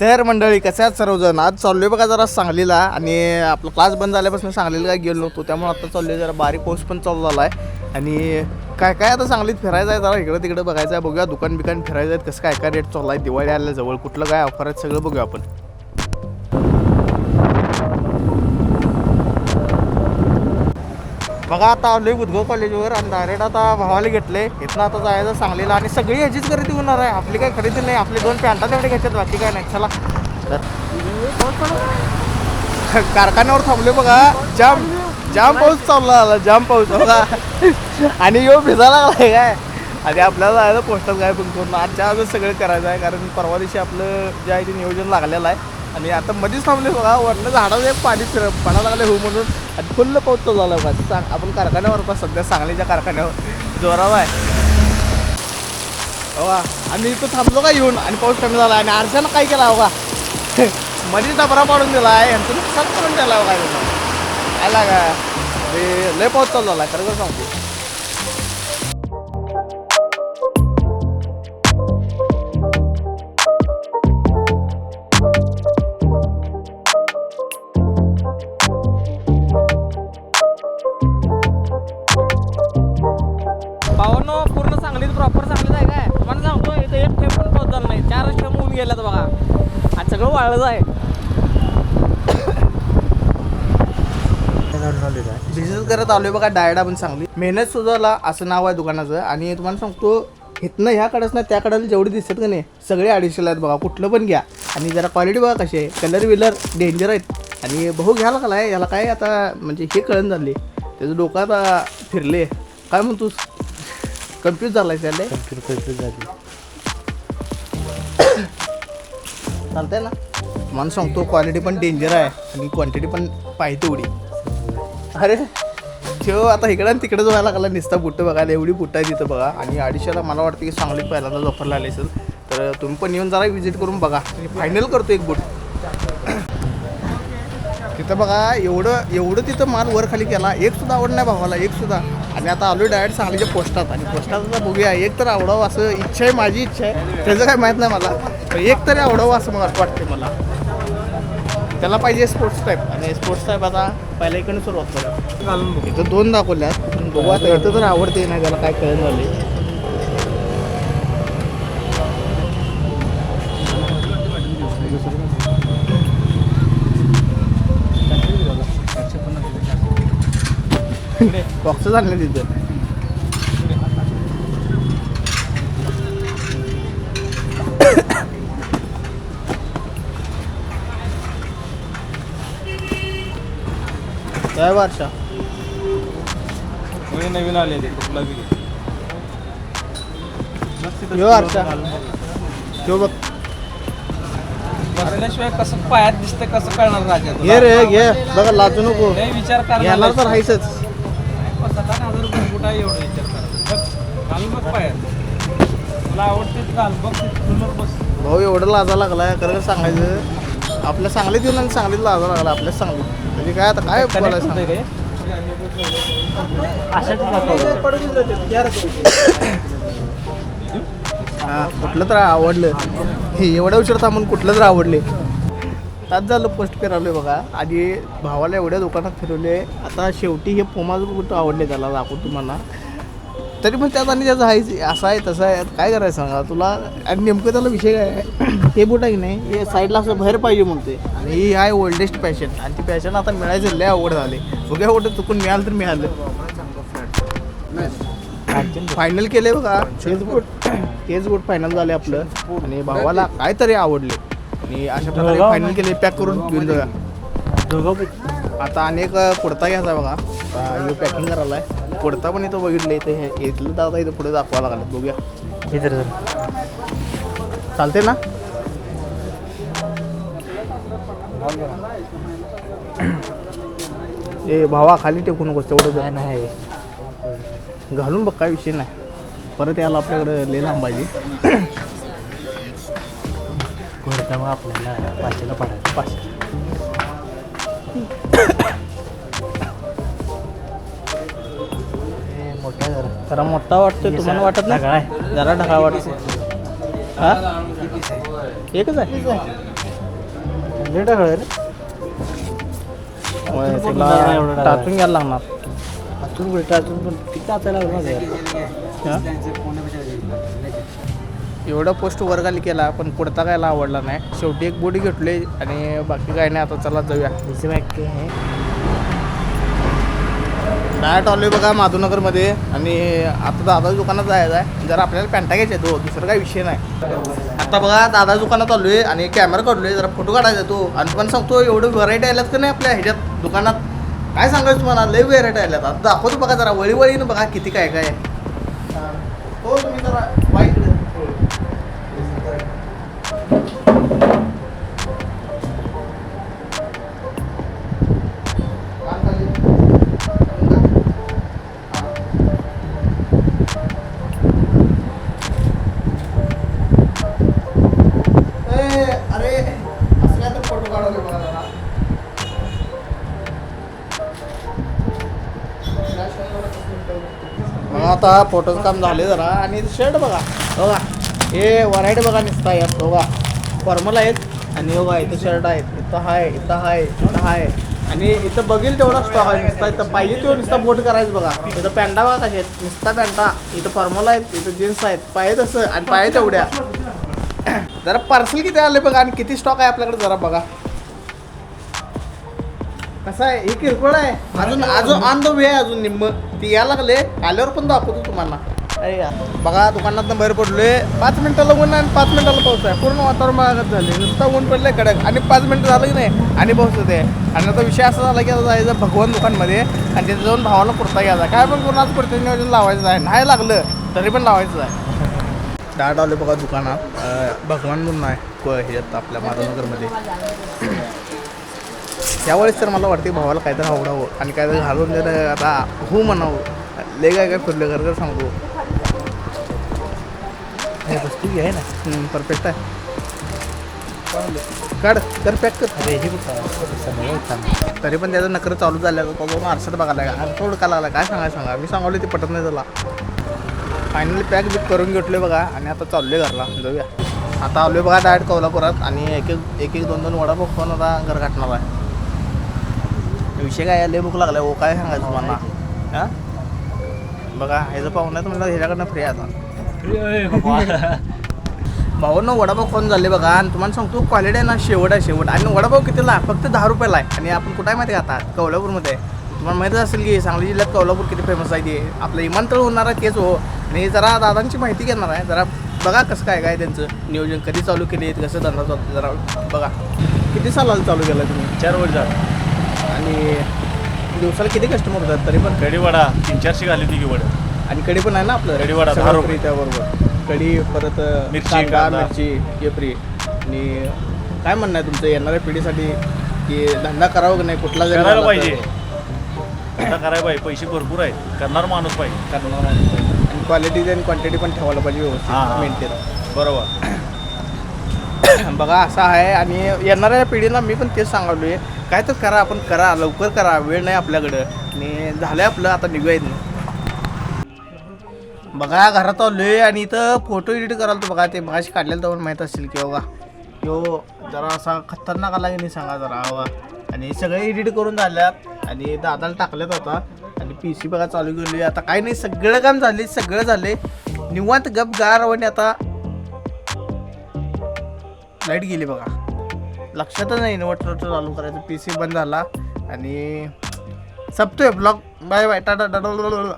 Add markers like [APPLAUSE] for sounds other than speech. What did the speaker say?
तर मंडळी कसे आहेत सर्वजण? आज चाललोय बघा जरा सांगलीला आणि आपला क्लास बंद झाल्यापासून सांगलीला काय गेलो नव्हतो. त्यामुळे आता चाललोय जरा बारीक पाऊस पण चालू झाला आहे आणि काय काय आता सांगलीत फिरायचं आहे जरा इकडं तिकडं बघायचं आहे. बघूया दुकान बिकान फिरायचं आहे कसं काय काय रेट चालला आहे? दिवाळी आल्या जवळ कुठलं काय ऑफर आहेत सगळं बघूया आपण. बघा आता आलोय उद्गव कॉलेजवर आणि डायरेक्ट आता भावाला घेतले. इथनं आता जायचं सांगलीला. आणि सगळी ह्याचीच खरेदी होणार आहे. आपली काय खरेदी नाही. आपली दोन पॅन्टा तेवढे घ्यायच्यात बाकी काय नाही. चला. तर कारखान्यावर थांबले बघा. जाम जाम पाऊस चालला आला. जाम पाऊस. बघा. आणि यो भिजायला लागलाय काय? आणि आपल्याला जायचं पोस्टात काय पण करून आजच्या आजच सगळं करायचं आहे. कारण परवा दिवशी आपलं जे आहे ते नियोजन लागलेलं आहे. आणि आता मध्येच थांबले बघा वरनं झाडाला एक पाणी फिर पडा लागले हो म्हणून. आणि फुल्ल पाऊस चालू झाला बघा सांग आपण कारखान्यावर पण सध्या सांगलीच्या कारखान्यावर. जोरावा आहे. बघा आणि इथं थांबलो का येऊन? आणि पाऊस कमी झाला. आणि आरशानं काय केला बघा? [LAUGHS] मध्येच डबरा पाडून दिला आहे. यांचं नुकसान करून दिला बघा. आला का लय पाऊस चालू झाला खरं सांगतो. प्रॉपर चांगलं आहे काय? तुम्हाला सांगतो इथं एक ठेप पण पाऊस नाही. चारच ठेप होऊन गेल्यात बघा. आज सगळं वाळलं आहे बिझनेस करत आलोय बघा डायडा पण चांगली मेहनत सुधारला असं नाव आहे दुकानाचं. आणि तुम्हाला सांगतो इथनं ह्याकडेच ना त्याकडे जेवढी जेवढे दिसतात का नाही सगळे अडीचशेला आहेत बघा. कुठलं पण घ्या. आणि जरा क्वालिटी बघा कशी आहे. कलर विलर डेंजर आहेत. आणि भाऊ घ्यायला का आहे याला काय आता म्हणजे हे कळण झाले त्याचं डोकं आता फिरले काय म्हणतोस? कन्फ्यूज झालाय त्याला. चालतंय ना? मला सांगतो क्वालिटी पण डेंजर आहे आणि क्वांटिटी पण पाहिजे तेवढी. अरे ठेव आता इकडं आणि तिकडे व्हायला लागला नुसता बुट्ट बघायला एवढी बुट्ट आहे तिथं बघा. आणि अडीचशेला मला वाटतं की सांगलीत पहिल्यांदा ऑफरला आले असेल. तर तुम्ही पण येऊन जरा विजिट करून बघा. फायनल करतो एक बुट. तिथं बघा एवढं एवढं तिथं माल वर खाली केला. एक सुद्धा आवड नाही भावाला एक सुद्धा. आणि आता आलो डायरेक्ट सांगलीच्या पोस्टात. आणि पोस्टात आता बघूया एक तर आवडावं असं इच्छा आहे माझी इच्छा आहे. त्याचं काय माहीत नाही मला. एक तरी आवडावं असं मला वाटते मला. त्याला पाहिजे स्पोर्ट्स टाईप आणि स्पोर्ट्स टाईप आता पहिल्या इकडे सुरुवात करू इथं दोन दाखवल्यात. बघू आता इथं तर आवडते नाही त्याला काय कळण झाले बॉक्स आणले तिथं. काय वर्षा? कोणी नवीन आले ते? कुठला बी यो वर्षा. बघ. बसल्याशिवाय कसं पायात दिसतं कसं कळणार राजा? घे रे घे बघा लाजू नको. विचार करणार तर हायच सात आठ हजार रुपये कुठं आहे एवढं विचार करा घाल आवडते घाल बघ बस. भाऊ एवढं लाजा लागलाय खरं सांगायचं. आपल्या सांगलीत येऊन आणि सांगलीत लाजा लागला आपल्याच सांगलीत. म्हणजे काय आता काय बोलायचं होतंय रे कुठलं तर आवडलं. हे एवढ्या उशीर थांबून कुठलं तर आवडले. तास झालं पोस्ट फिरवले बघा. आणि भावाला एवढ्या दुकानात फिरवले. आता शेवटी हे पोमाज कुठं आवडले त्याला दाखवू तुम्हाला. तरी पण त्यात आणि त्याचं आहे असं आहे तसं आहे. काय करायचं सांगा? तुला आणि नेमकं त्याला विषय काय आहे? हे बोट आहे की नाही? हे साईडला असं बाहेर पाहिजे म्हणते आणि ही आहे ओल्डेस्ट पॅशन आणि ती पॅशन आता मिळायचं लय अवघड झाले बघ्या कुठे चुकून मिळालं तर मिळालं. फायनल केले बघा. तेच बोट तेच बूट फायनल झाले आपलं. आणि भावाला काहीतरी आवडले आणि अशा प्रकारे फायनल केले पॅक करून घेऊन जाऊया. आता अनेक कुर्ता घ्यायचा बघा. आता पॅकिंग करायला आहे कुर्ता पण इथं बघितलं इथं हे इथलं दादा इथं पुढे दाखवा लागला बघूया. चालते ना? ए भावा खाली टेकू नकोस तेवढं नाही घालून बघ काय विषय नाही. परत याला आपल्याकडे ले लांबाजी घोडता मग आपल्याला पाचशेला पडायचं पाचशे. मोठा जरा. जरा मोठा वाटतोय तुम्हाला वाटत नाही? ढगाळ आहे. जरा ढगाळ वाटतो हा? एकच आहे? होय, तिला टाचून घ्यायला लागणार. हा? एवढा पोस्ट वर्गाली केला पण कुडता कायला आवडला नाही. शेवटी एक बोटी घेतली आणि बाकी काय नाही आता चला जाऊया. डायरेक्ट आलोय बघा माधवनगरमध्ये आणि आता दादा दुकानात जायचं आहे. जर आपल्याला पॅन्टा घ्यायच्या तो दुसरं काही विषय नाही. आता बघा दादा दुकानात आलोय आणि कॅमेरा काढलोय जरा फोटो काढायचा तो. आणि पण सांगतो एवढं व्हरायटी आल्यात का नाही आपल्या ह्याच्यात दुकानात? काय सांगायचं तुम्हाला? लय व्हरायटी आल्यात. आता दाखवतो बघा जरा वळी वळीनं बघा किती काय काय आहे. हो तुम्ही जरा आता फोटोचं काम झाले जरा. आणि शर्ट बघा. हो बघा. हे व्हरायटी बघा निसता यात. हो बघा. फॉर्मल आहेत. आणि हो बघा इथं शर्ट आहेत. इथं हाय इथं हाय इथं हाय. आणि इथं बघील तेवढा स्टॉक आहे नुसता. इथं पाहिजे तेवढं नुसता बोट करायचं बघा. इथं पॅन्टा बघा कशा आहेत. नुसता पॅन्टा इथं फॉर्मल आहेत. इथं जीन्स आहेत. पाहिजे तसं. आणि पाहिजे तेवढ्या. जरा पार्सल किती आले बघा आणि किती स्टॉक आहे आपल्याकडे जरा बघा. कसं आहे? हे किरकोळ आहे. अजून अजून ऑन द वे आहे अजून निम्म. ती यायला लागले. आल्यावर पण दाखवतो तुम्हाला. अरे यार. बघा दुकानात बाहेर पडलोय. पाच मिनिटाला ऊन आहे आणि पाच मिनिटाला पाऊस आहे. पूर्ण वातावरण बघत झाले नुसतं ऊन पडलंय कडक. आणि पाच मिनिटं झालं की नाही आणि पाऊस होते आणि आता विषय असा झाला की आता जायचं भगवान दुकानमध्ये आणि तिथे जाऊन भावाला कुर्ता घ्यायचा. काय पण करून कुर्ता नियोजन लावायचं आहे. नाही लागलं तरी पण लावायचं आहे. डाळ आले बघा दुकानात. अं, भगवान म्हणून आहे. हे ह्याच्यात आपल्या माधवनगरमध्ये. यावेळेस तर मला वाटते भावाला काहीतरी आवडावं आणि काहीतरी घालून जर आता हो म्हणावं. लय काय काय फिरलं घर घर सांगू. वस्तू आहे ना. परफेक्ट आहे. काढ तर पॅक कर. तरी पण त्याचं नकर चालू झालं तो जाऊन आरशात बघायला लागला. थोडं का लागला. काय सांगायला सांगा? मी सांगवलं ते पटत नाही त्याला. फायनली पॅक बिक करून घेतले बघा आणि आता चाललोय घरला. जाऊया. आता आलोय बघा डायरेक्ट कोल्हापुरात आणि एक एक एक एक दोन दोन वडापाव खाऊन आता घर गाठणार आहे. विषय काय लय भूक लागलाय हो काय सांगायचं तुम्हाला? हां? बघा ह्याचं पाहुणं म्हणलं ह्याच्याकडनं फ्री आता. भाऊनं वडापाव खाऊन झाले बघा? आणि तुम्हाला सांगतो क्वालिटी आहे ना शेवट आहे शेवट. आणि वडापाव कितीला? फक्त दहा रुपयाला आहे. आणि आपण कुठे माहिती आता? कोल्हापूरमध्ये. तुम्हाला माहितीच असेल की सांगली जिल्ह्यात कोल्हापूर किती फेमस आहे ते. आपलं विमानतळ होणार आहे तेच हो. आणि जरा दादांची माहिती घेणार आहे. जरा बघा कसं काय काय त्यांचं नियोजन. कधी चालू केले कसं धंदा चालू जरा बघा. किती सालाला चालू केला तुम्ही? चार वर झाड आणि दिवसाला किती कस्टमर होतात तरी पण? कढीवडा तीन चारशे घाली ती वड. आणि कढी पण आहे ना आपलं? कढीवडा, सगळं दहा रुपये. त्याबरोबर. कढी परत मिरची, कांदा कांदा. मिरची फ्री आणि काय म्हणणं आहे तुमचं? येणाऱ्या पिढीसाठी की धंदा करावा की नाही? कुठला जरी करायला झाला तर. पाहिजे आता करायला पाहिजे. पैसे भरपूर आहेत. करणार माणूस पाहिजे. करणार माणूस. आणि क्वालिटी आणि क्वांटिटी पण ठेवायला पाहिजे हां, व्यवस्थित हां. मेंटेन बरोबर. [COUGHS] बघा असं आहे. आणि येणाऱ्या पिढीला मी पण तेच सांगालोय काय तर करा आपण करा लवकर करा वेळ नाही आपल्याकडं. आणि झालं आपलं आता निघूया इथनं बघा घरात आलोय आणि इथं फोटो एडिट कराल तर बघा ते मगाशी काढलेलं तर माहीत असेल की बघा. यो जरा असा खतरनाक आला की नाही सांगा जरा हवा. आणि सगळे एडिट करून झाल्यात. आणि दादाला टाकल्यात आता. आणि पी सी बघा चालू केली आता काय नाही सगळं काम झाले सगळं झाले निवांत गप गार आणि आता. लाइट गेली बघा. लक्षातच नाही इन्व्हर्टर चालू करायचं. पी सी बंद झाला आणि संपतोय blog. Bye bye. Tata tata.